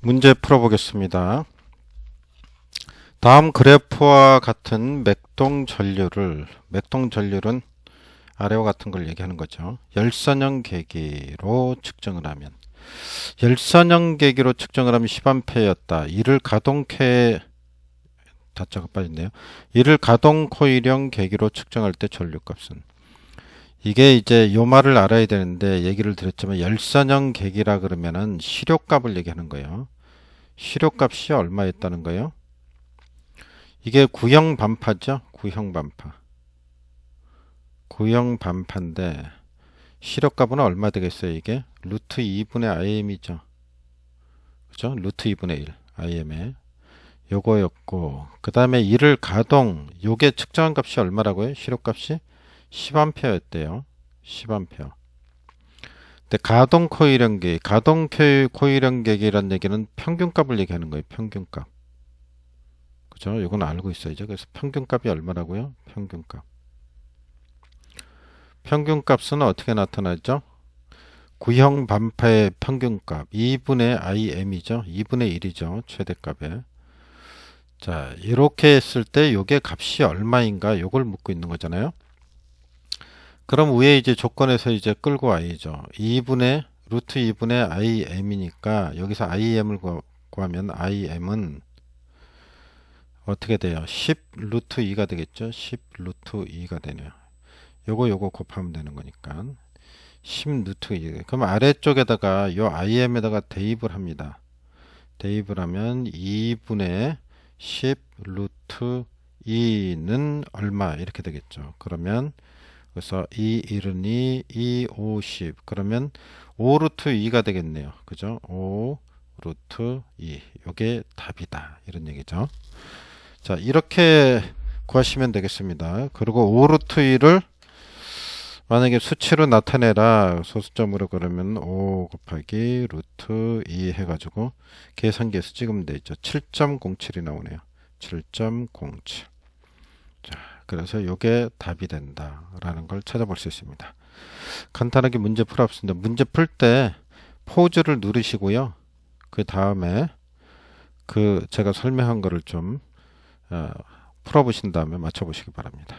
문제 풀어보겠습니다. 다음 그래프와 같은 맥동 전류를 맥동 전류는 아래와 같은 걸 얘기하는 거죠. 열선형 계기로 측정을 하면 열선형 계기로 측정을 하면 10A였다. 이를 가동캐 다짜가 빠진데요. 이를 가동 코일형 계기로 측정할 때 전류 값은 이게 이제 요 말을 알아야 되는데 얘기를 드렸지만 열선형 계기라 그러면은 시료값을 얘기하는 거예요. 시료값이 얼마였다는 거예요? 이게 구형 반파죠? 구형 반파. 구형 반파인데 시료값은 얼마 되겠어요? 이게 루트 2분의 IM이죠. 그죠? 루트 2분의 1 IM에 요거였고 그 다음에 이를 가동 요게 측정한 값이 얼마라고요? 시료값이 10A였대요. 10A. 근데 가동 코일 연계, 가동 코일 연계기란 얘기는 평균값을 얘기하는 거예요. 평균값. 그죠? 이건 알고 있어야죠. 그래서 평균값이 얼마라고요? 평균값. 평균값은 어떻게 나타나죠? 구형 반파의 평균값 2분의 IM이죠. 2분의 1이죠. 최대값에. 자, 이렇게 했을 때 요게 값이 얼마인가 요걸 묻고 있는 거잖아요. 그럼 위에 이제 조건에서 이제 끌고 와야죠. 2분의 루트 2분의 IM이니까 여기서 IM을 구하면 IM은 어떻게 돼요? 10 루트 2가 되겠죠? 10 루트 2가 되네요. 요거 요거 곱하면 되는 거니까 10 루트 2. 그럼 아래쪽에다가 요 IM에다가 대입을 합니다. 대입을 하면 2분의 10 루트 2는 얼마 이렇게 되겠죠. 그러면 그래서 2 1은 2, 2 50 그러면 5 루트 2가 되겠네요. 그죠? 5 루트 2 요게 답이다. 이런 얘기죠. 자 이렇게 구하시면 되겠습니다. 그리고 5 루트 2를 만약에 수치로 나타내라 소수점으로 그러면 5 곱하기 루트 2 해가지고 계산기에서 찍으면 되죠. 7.07이 나오네요. 7.07 자, 그래서 이게 답이 된다라는 걸 찾아볼 수 있습니다. 간단하게 문제 풀어봤습니다. 문제 풀 때 포즈를 누르시고요. 그 다음에 그 제가 설명한 거를 좀 어, 풀어보신 다음에 맞춰보시기 바랍니다.